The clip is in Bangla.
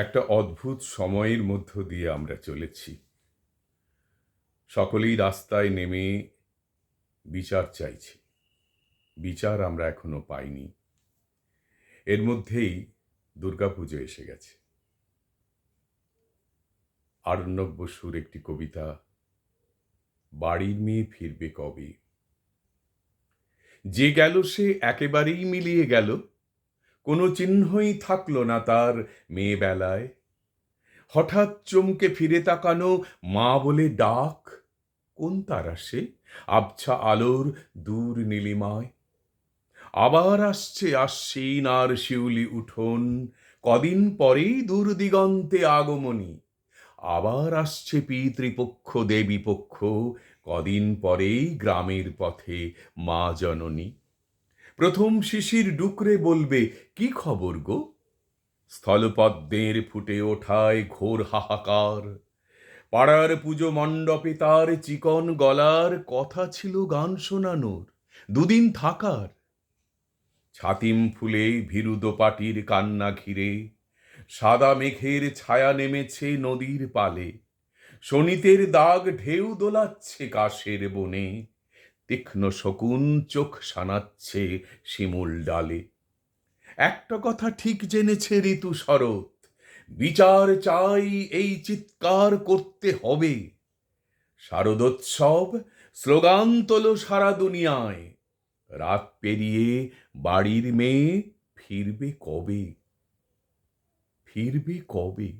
একটা অদ্ভুত সময়ের মধ্য দিয়ে আমরা চলেছি। সকলেই রাস্তায় নেমে বিচার চাইছি। বিচার আমরা এখনও পাইনি। এর মধ্যেই দুর্গাপুজো এসে গেছে। আরণ্যক বসুর একটি কবিতা, বাড়ির মেয়ে ফিরবে কবে? যে গেল সে একেবারেই মিলিয়ে গেল। কোনো চিহ্নই থাকল না তার মেয়ে বেলায়। হঠাৎ চমকে ফিরে তাকানো মা বলে ডাক, কোন তারা সে আবছা আলোর দূর নীলিমায়। আবার আসছে আশ্বিন আর শিউলি উঠোন, কদিন পরেই দূর দিগন্তে আগমনী। আবার আসছে পিতৃপক্ষ দেবী পক্ষ কদিন পরেই গ্রামের পথে মা জননী। প্রথম শিশির ডুকরে বলবে, কি খবর গো? স্থলপদ্মের ফুটে ওঠায় ঘোর হাহাকার। পাড়ার পুজো মণ্ডপে তার চিকন গলার কথা ছিল গান শোনানোর। দুদিন থাকার। ছাতিম ফুলে ভীরু দোপাটির কান্না ঘিরে। সাদা মেঘের ছায়া নেমেছে নদীর পালে। শনিতের দাগ ঢেউ দোলাচ্ছে কাশের বনে। তীক্ষ্ণ শকুন চোখ সানাচ্ছে শিমুল ডালে। একটা কথা ঠিক জেনেছে ঋতু শরৎ, বিচার চাই এই চিৎকার করতে হবে। শারদোৎসব, স্লোগান তোলো সারা দুনিয়ায়, রাত পেরিয়ে বাড়ির মেয়ে ফিরবে কবে? ফিরবে কবে?